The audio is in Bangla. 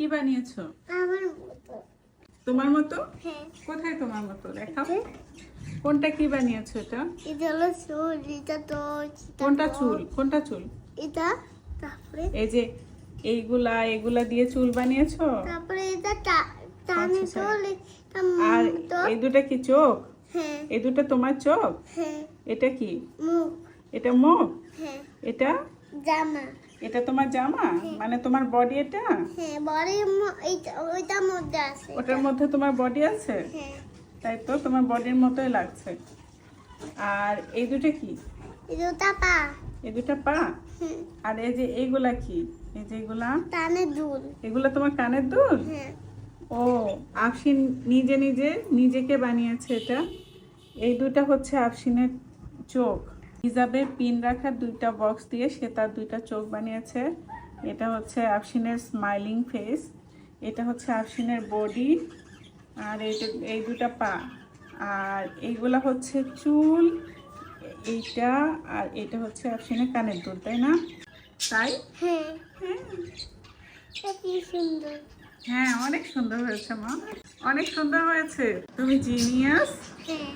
কি বানিয়েছো? আমার মতো। তোমার মতো? হ্যাঁ। কোথায় তোমার মতো? দেখাও। কোনটা কি বানিয়েছো এটা? এটা হলো চুল এটা তো কোনটা চুল? কোনটা চুল? এটা তারপরে? এই যে এইগুলা এগুলা দিয়ে চুল বানিয়েছো? তারপরে এটা টানে আচ্ছা, চুল আর এই দুটা কি চোখ? হ্যাঁ। এই দুটো তোমার চোখ? হ্যাঁ। এটা কি? মুখ। এটা মুখ? হ্যাঁ। এটা? জামা। এটা তোমার জামা? মানে তোমার বডি এটা? হ্যাঁ বড় ওইটার মধ্যে আছে ওটার মধ্যে তোমার বডি আছে? হ্যাঁ। তাই তো তোমার বডির মতোই লাগছে। আর এই দুটো কি? এটা ওটা পা। এই দুটো পা? হ্যাঁ। আর এই যে এইগুলা কি? এই যে এগুলা টানে দুল। এগুলা তোমার কানের দুল? হ্যাঁ। ও আফসিন নিজে নিজে নিজেকে বানিয়েছে এটা। এই দুইটা হচ্ছে আফসিনের চোখ। হিজাবে পিন রাখার দুইটা বক্স দিয়ে সে তার দুইটা চোখ বানিয়েছে। এটা হচ্ছে আফসিনের স্মাইলিং ফেস এটা হচ্ছে আফসিনের বডি আর এইটা এই দুটা পা। আর এইগুলা হচ্ছে চুল এইটা আর এটা হচ্ছে আফসিনের কানের দুল তাই না? তাই? হ্যাঁ। হ্যাঁ। সুন্দর। হ্যাঁ অনেক সুন্দর হয়েছে মা। অনেক সুন্দর হয়েছে। তুমি জিনিয়াস। হ্যাঁ।